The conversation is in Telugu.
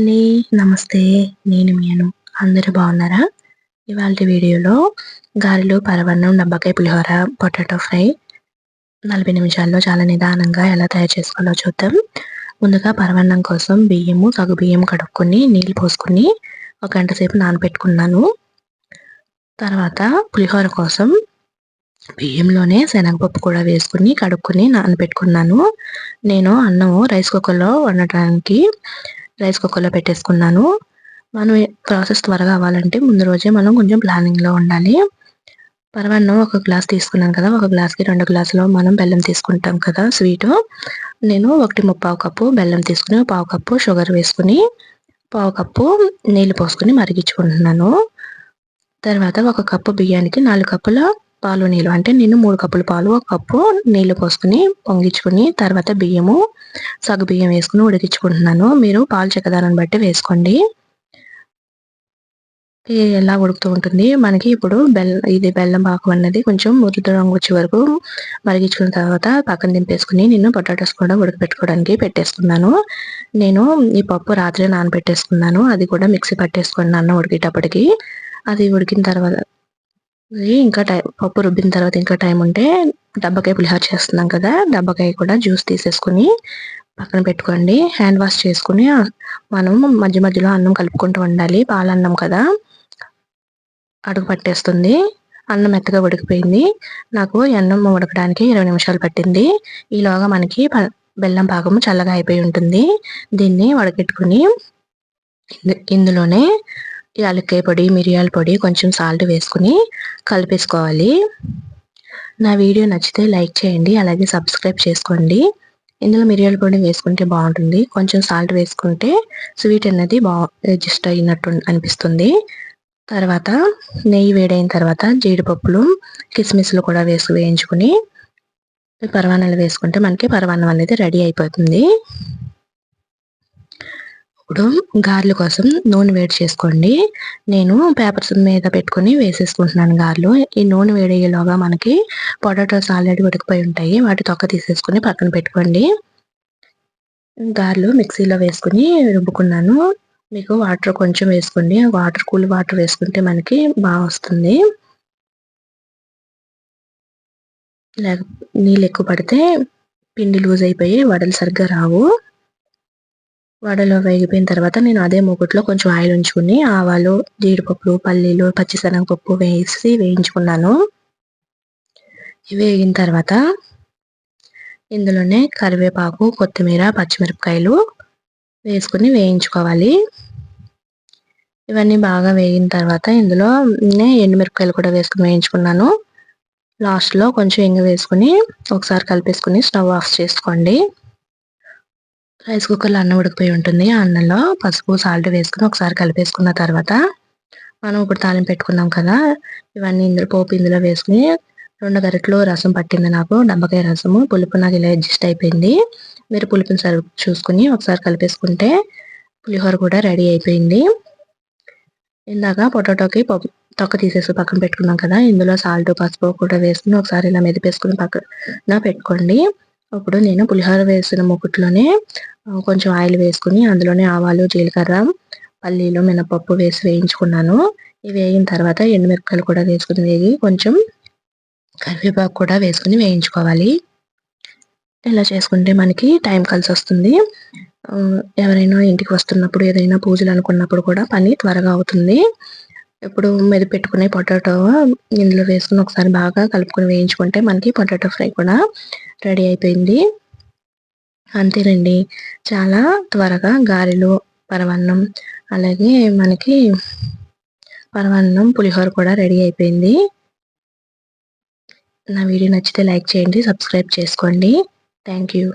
అండి. నమస్తే. నేను మీను. అందరూ బాగున్నారా? ఇవాళ వీడియోలో గారెలు పరవన్నం డబ్బకాయ పులిహోర పొటాటో ఫ్రై నలభై నిమిషాల్లో చాలా నిదానంగా ఎలా తయారు చేసుకోవాలో చూద్దాం. ముందుగా పరవన్నం కోసం బియ్యము సగు బియ్యం కడుక్కొని నీళ్ళు పోసుకుని ఒక గంట సేపు నానబెట్టుకున్నాను. తర్వాత పులిహోర కోసం బియ్యంలోనే శనగపప్పు కూడా వేసుకుని కడుక్కొని నానబెట్టుకున్నాను. నేను అన్నము రైస్ కుక్కర్లో వండటానికి రైస్ కుక్కర్లో పెట్టేసుకున్నాను. మనం ప్రాసెస్ త్వరగా అవ్వాలంటే ముందు రోజే మనం కొంచెం ప్లానింగ్లో ఉండాలి. పరమాన్నం ఒక గ్లాస్ తీసుకున్నాం కదా ఒక గ్లాస్కి రెండు గ్లాసులు మనం బెల్లం తీసుకుంటాం కదా స్వీట్ నేను ఒకటి ముప్పావు కప్పు బెల్లం తీసుకుని పావు కప్పు షుగర్ వేసుకుని పావు కప్పు నీళ్ళు పోసుకుని మరిగించుకుంటున్నాను. తర్వాత ఒక కప్పు బియ్యానికి నాలుగు కప్పుల పాలు నీళ్ళు. అంటే నేను మూడు కప్పుల పాలు ఒక కప్పు నీళ్ళు పోసుకుని పొంగించుకుని తర్వాత బియ్యము సగు బియ్యం వేసుకుని ఉడికించుకుంటున్నాను. మీరు పాలు చెక్కదారాన్ని బట్టి వేసుకోండి. ఎలా ఉడుకుతూ ఉంటుంది? మనకి ఇప్పుడు బెల్లం ఇది బెల్లం పాకం అన్నది కొంచెం మురుదు రంగు వచ్చే వరకు మరిగించుకున్న తర్వాత పక్కన దింపేసుకుని నేను పొటాటోస్ కూడా ఉడకపెట్టుకోవడానికి పెట్టేసుకున్నాను నేను ఈ పప్పు రాత్రి నానబెట్టేసుకున్నాను. అది కూడా మిక్సీ పట్టేసుకున్నాను ఉడికేటప్పటికి. అది ఉడికిన తర్వాత ఇంకా టైం పప్పు రుబ్బిన తర్వాత ఇంకా టైం ఉంటే డబ్బకాయ పులిహార చేస్తున్నాం కదా డబ్బకాయ కూడా జ్యూస్ తీసేసుకుని పక్కన పెట్టుకోండి. హ్యాండ్ వాష్ చేసుకుని మనం మధ్య మధ్యలో అన్నం కలుపుకుంటూ ఉండాలి. పాలన్నం కదా. అడుగు పట్టేస్తుంది. అన్నం మెత్తగా ఉడికిపోయింది. నాకు అన్నం ఉడకడానికి ఇరవై నిమిషాలు పట్టింది. ఈలోగా మనకి బెల్లం పాకము చల్లగా అయిపోయి ఉంటుంది. దీన్ని వడకెట్టుకుని ఇందులోనే యాలక్కాయ పొడి మిరియాల పొడి కొంచెం సాల్ట్ వేసుకుని కలిపేసుకోవాలి. నా వీడియో నచ్చితే లైక్ చేయండి అలాగే సబ్స్క్రైబ్ చేసుకోండి. ఇందులో మిరియాల పొడి వేసుకుంటే బాగుంటుంది. కొంచెం సాల్ట్ వేసుకుంటే స్వీట్ అనేది బా అడ్జస్ట్ అయినట్టు అనిపిస్తుంది. తర్వాత నెయ్యి వేడైన తర్వాత జీడిపప్పులు కిస్మిస్లు కూడా వేసి వేయించుకుని పర్వాణాలు వేసుకుంటే మనకి పరవాన్నం అనేది రెడీ అయిపోతుంది. ఇప్పుడు గార్లు కోసం నూనె వేడి చేసుకోండి. నేను పేపర్స్ మీద పెట్టుకుని వేసేసుకుంటున్నాను గార్లు. ఈ నూనె వేడయ్యేలోగా మనకి పొటాటోస్ ఆల్రెడీ ఉడికిపోయి ఉంటాయి. వాటి తొక్క తీసేసుకుని పక్కన పెట్టుకోండి. గారెలు మిక్సీలో వేసుకుని రుబ్బుకున్నాను. మీకు వాటర్ కొంచెం వేసుకోండి. వాటర్ కూల్ వాటర్ వేసుకుంటే మనకి బాగా వస్తుంది. లేక నీళ్ళు ఎక్కువ పడితే పిండి లూజ్ అయిపోయి వడలు సరిగ్గా రావు. వడలో వేగిపోయిన తర్వాత నేను అదే మూకుట్లో కొంచెం ఆయిల్ ఉంచుకుని ఆవాలు జీడిపప్పులు పల్లీలు పచ్చిశనగపప్పు వేసి వేయించుకున్నాను. వేగిన తర్వాత ఇందులోనే కరివేపాకు కొత్తిమీర పచ్చిమిరపకాయలు వేసుకుని వేయించుకోవాలి. ఇవన్నీ బాగా వేగిన తర్వాత ఇందులో ఎండుమిరపకాయలు కూడా వేసుకుని వేయించుకున్నాను. లాస్ట్లో కొంచెం ఇంగ వేసుకుని ఒకసారి కలిపేసుకుని స్టవ్ ఆఫ్ చేసుకోండి. రైస్ కుక్కర్లో అన్నం ఉడికిపోయి ఉంటుంది. ఆ అన్నంలో పసుపు సాల్ట్ వేసుకుని ఒకసారి కలిపేసుకున్న తర్వాత మనం ఇప్పుడు తాలింపు పెట్టుకున్నాం కదా ఇవన్నీ ఇందులో పోపు ఇందులో వేసుకుని రెండు గరిటలు రసం పట్టింది నాకు డబ్బకాయ రసము పులుపు నాకు ఇలా అడ్జస్ట్ అయిపోయింది. మీరు పులుపుని సరి చూసుకుని ఒకసారి కలిపేసుకుంటే పులిహోర కూడా రెడీ అయిపోయింది. ఇందాక పొటాటోకి పప్పు తొక్క తీసేసి పక్కన పెట్టుకున్నాం కదా ఇందులో సాల్ట్ పసుపు కూడా వేసుకుని ఒకసారి ఇలా మెదిపేసుకుని పక్కన పెట్టుకోండి. ఇప్పుడు నేను పులిహోర వేసిన ముకుట్లోనే కొంచెం ఆయిల్ వేసుకుని అందులోనే ఆవాలు జీలకర్ర పల్లీలు మినపప్పు వేసి వేయించుకున్నాను. ఇవి వేగిన తర్వాత ఎండుమిరపకాయలు కూడా వేసుకుని వేగి కొంచెం కరివేపాకు కూడా వేసుకుని వేయించుకోవాలి. ఇలా చేసుకుంటే మనకి టైం కలిసి వస్తుంది. ఎవరైనా ఇంటికి వస్తున్నప్పుడు ఏదైనా పూజలు అనుకున్నప్పుడు కూడా పని త్వరగా అవుతుంది. ఇప్పుడు మీద పెట్టుకునే పొటాటో ఇందులో వేసుకుని ఒకసారి బాగా కలుపుకొని వేయించుకుంటే మనకి పొటాటో ఫ్రై కూడా రెడీ అయిపోయింది. అంతేనండి. చాలా త్వరగా గారెలు పరవన్నం అలాగే మనకి పరవన్నం పులిహోర కూడా రెడీ అయిపోయింది. నా వీడియో నచ్చితే లైక్ చేయండి సబ్స్క్రైబ్ చేసుకోండి. Thank you.